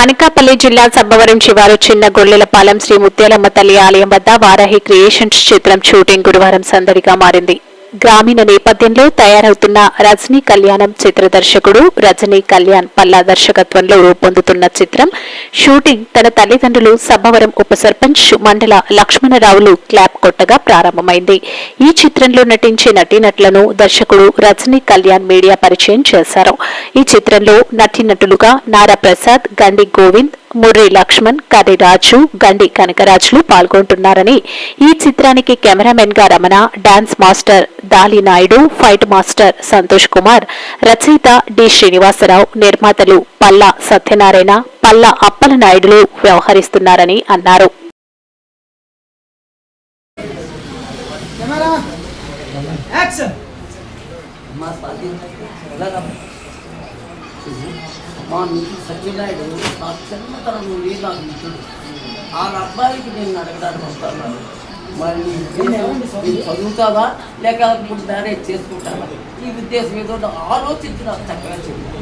అనకాపల్లి జిల్లా సబ్బవరం శివారు చిన్న గొల్లెలపాలెం శ్రీ ముత్యాలమ్మ తల్లి ఆలయం వద్ద వారాహి క్రియేషన్స్ చిత్రం షూటింగ్ గురువారం సందడిగా మారింది. గ్రామీణ నేపథ్యంలో తయారవుతున్న రజనీ కళ్యాణం చిత్ర దర్శకుడు రజనీ కళ్యాణ్ పల్లా దర్శకత్వంలో రూపొందుతున్న చిత్రం షూటింగ్ తన తల్లిదండ్రులు సబ్బవరం ఉప సర్పంచ్ మండల లక్ష్మణరావులు క్లాప్ కొట్టగా ప్రారంభమైంది. ఈ చిత్రంలో నటించే నటీనటులను దర్శకుడు రజనీ కళ్యాణ్ మీడియా పరిచయం చేశారు. ఈ చిత్రంలో నటీనటులుగా నారా ప్రసాద్ గండి గోవింద్ ముర్రి లక్ష్మణ్ కర్రి రాజు గండి కనకరాజులు పాల్గొంటున్నారని. ఈ చిత్రానికి కెమెరామెన్గా Ramana dance master Dali Naidu fight master Santosh Kumar రచయిత డి శ్రీనివాసరావు నిర్మాతలు పల్లా సత్యనారాయణ పల్లా అప్పల నాయుడులు వ్యవహరిస్తున్నారని అన్నారు. కెమెరా. యాక్షన్. మా పార్టీ ఎలాగా మా మిత్రుడు సత్యనాయుడు నా చిన్నతనం నుండి నాకు మిత్రుడు ఆ అబ్బాయికి నేను అడగడానికి వస్తాను. మరి నీ ఉద్దేశం నీవు చదువుతావా? లేక ఇప్పుడు మ్యారేజ్ చేసుకుంటావా? ఈ ఉద్దేశం ఏదో ఆలోచించి నాకు చక్కగా చెప్పు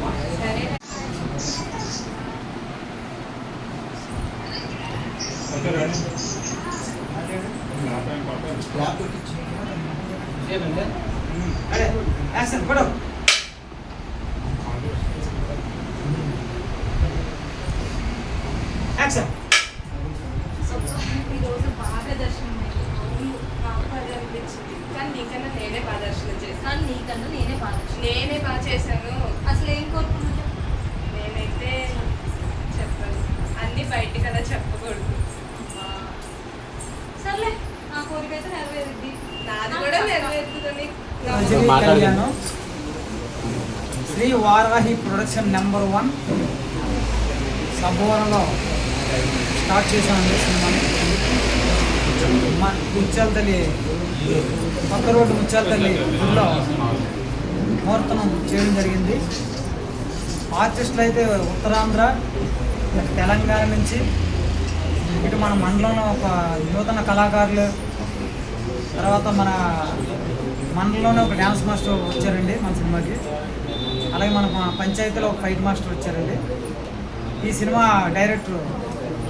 అరే యాక్షన్ పడు యాక్షన్ ఈరోజు బాగా దర్శనం కానీ నీకన్నా నేనే బాగా దర్శనం చేశాను కానీ నీకన్నా నేనే బాగా చేశాను. నేనే బాగా చేశాను అసలు ఏం కోరుకున్నా చెప్పు. నేనైతే చెప్పాను అన్ని బయటికి అలా చెప్పకూడదు సర్లే నా కోరిక అయితే నెరవేరుద్ది నాది కూడా కళ్యాణం Sri Varahi production number one సబ్బవరంలో start చేశామండి సినిమాని. మా ముత్యాల తల్లి కొత్త రోడ్డు ముత్యాల తల్లి గుడిలో ముహూర్తనం చేయడం జరిగింది. ఆర్టిస్టులు అయితే ఉత్తరాంధ్ర తెలంగాణ నుంచి ఇటు మన మండలంలో ఒక నూతన కళాకారులు తర్వాత మన మండలంలోనే ఒక డ్యాన్స్ మాస్టర్ వచ్చారండి మన సినిమాకి. అలాగే మన పంచాయతీలో ఒక ఫైట్ మాస్టర్ వచ్చారండి. ఈ సినిమా డైరెక్టర్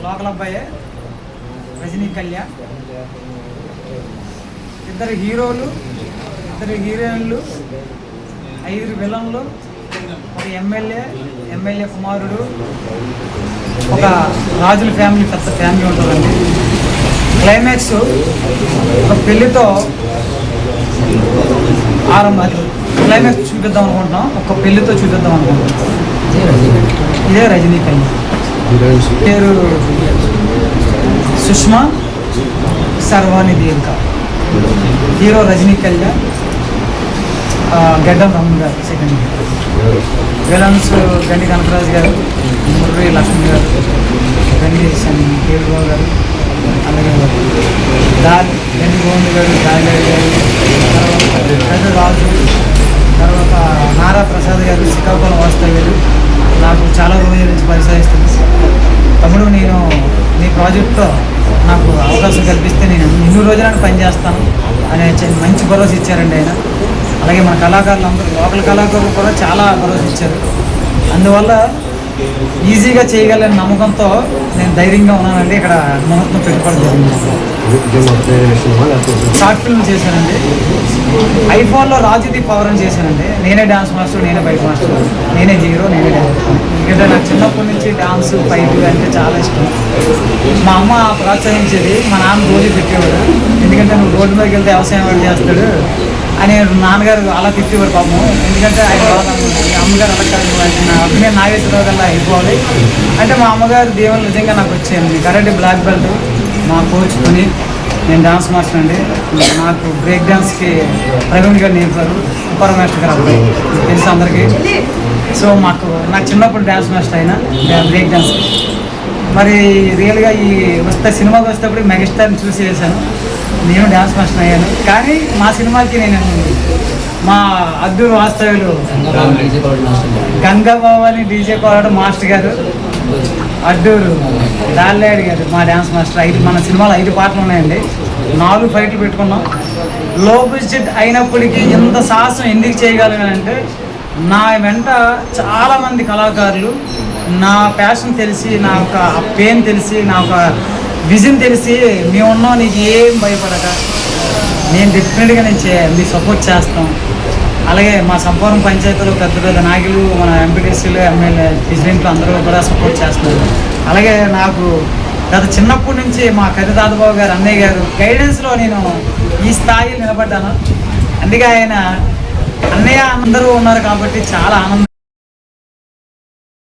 లోకల్ అబ్బాయే రజనీ కళ్యాణ్ ఇద్దరు హీరోలు ఇద్దరు హీరోయిన్లు ఐదుగురు విలన్లు ఒక ఎమ్మెల్యే ఎమ్మెల్యే కుమారుడు ఒక రాజుల ఫ్యామిలీ పెద్ద ఫ్యామిలీ ఉంటుందండి. క్లైమాక్స్ ఒక పెళ్ళితో ఆరంభం అది క్లైమాక్స్ చూపిద్దాం అనుకుంటున్నాం ఒక పెళ్ళితో చూపిద్దాం అనుకుంటున్నాం. ఇదే రజనీ కళ్యాణ్ పేరు సుష్మా సర్వాణి దేవిక హీరో రజనీ కళ్యాణ్ గడ్డం రమణ్ గారు సెకండ్ విలన్స్ గండి కనకరాజు గారు ముర్రి లక్ష్మణ్ గారు గండి సన్ కేవీరావు గారు అలాగే దాని గండి గోవింద్ గారు దాయిలాడి గారు తర్వాత రాజు తర్వాత నారా ప్రసాద్ గారు శ్రీకాకుళం వాస్తవ్యులు చాలా రోజుల నుంచి పరిశీలిస్తుంది. తమ్ముడు నేను నీ ప్రాజెక్ట్తో నాకు అవకాశం కల్పిస్తే నేను ఇన్ని రోజులను పనిచేస్తాను అనే మంచి భరోసా ఇచ్చారండి ఆయన. అలాగే మన కళాకారులు అందరూ లోకల్ కళాకారులు కూడా చాలా భరోసా ఇచ్చారు. అందువల్ల ఈజీగా చేయగలని నమ్మకంతో నేను ధైర్యంగా ఉన్నానండి. ఇక్కడ ముహూర్తం పెట్టుకోవడం జరిగింది. షార్ట్ ఫిల్మ్ చేశానండి ఐఫోన్లో రాజుది పవర్ అని చేశానండి నేనే డాన్స్ మాస్టర్ నేనే బైక్ మాస్టర్. నేనే హీరో నేనే డాన్స్ ఎందుకంటే నాకు చిన్నప్పటి నుంచి డాన్స్ ఫైట్ అంటే చాలా ఇష్టం. మా అమ్మ ప్రోత్సహించేది మా నాన్న రోజు పెట్టేవాడు. ఎందుకంటే నువ్వు రోడ్డు మీదకి వెళ్తే వ్యవసాయం వాడు చేస్తాడు? అని నాన్నగారు అలా తిట్టేవాడు పాపం. ఎందుకంటే ఆయన బాధ అమ్మగారు అలా కాదు నువ్వు నాగేశ్వరరావు కల్లా అయిపోవాలి. అంటే మా అమ్మగారు దేవుని నిజంగా నాకు వచ్చేయండి. కరెంట్ బ్లాక్ బెల్ట్ మా కోచ్ కొని నేను డాన్స్ మాస్టర్ అండి. నాకు బ్రేక్ డాన్స్కి ప్రవీణ్ గారు నేర్పారు. సూపర్ మాస్టర్ గారు అబ్బాయి. తెలుసు అందరికీ. సో మాకు నాకు చిన్నప్పుడు డాన్స్ మాస్టర్ అయినా బ్రేక్ డాన్స్ మరి రియల్గా ఈ వస్తే సినిమాకి వచ్చేటప్పుడు మెగాస్టార్ని చూసి వేశాను. నేను డాన్స్ మాస్టర్ అయ్యాను. కానీ మా సినిమాకి నేను మా అద్దూరు వాస్తవ్యులు గంగాబాబు డీజే కోరాడు మాస్టర్ గారు. అడ్డూరు. దాల్లాడి గారు మా డ్యాన్స్ మాస్టర్. ఐదు మన సినిమాలో ఐదు పాటలు ఉన్నాయండి. నాలుగు ఫైట్లు పెట్టుకున్నాం. లో బడ్జెట్ అయినప్పటికీ ఇంత సాహసం ఎందుకు చేయగలిగానంటే నా వెంట చాలామంది కళాకారులు నా ప్యాషన్ తెలిసి నా ఒక పెయిన్ తెలిసి నా ఒక విజన్ తెలిసి మేమున్నాం నీకు ఏం భయపడక. నేను డెఫినెట్గా నేను చే మీ సపోర్ట్ చేస్తాం. అలాగే మా సంపూర్ణ పంచాయతీలో పెద్ద పెద్ద నాయకులు మన ఎంపీటీసీలు ఎమ్మెల్యే ప్రెసిడెంట్లు అందరూ కూడా సపోర్ట్ చేస్తున్నారు. అలాగే నాకు గత చిన్నప్పటి నుంచి మా కర్రి గారు అన్నయ్య గారు గైడెన్స్లో నేను ఈ స్థాయి నిలబడ్డాను. అందుకే ఆయన అన్నయ్య అందరూ ఉన్నారు కాబట్టి చాలా ఆనందం.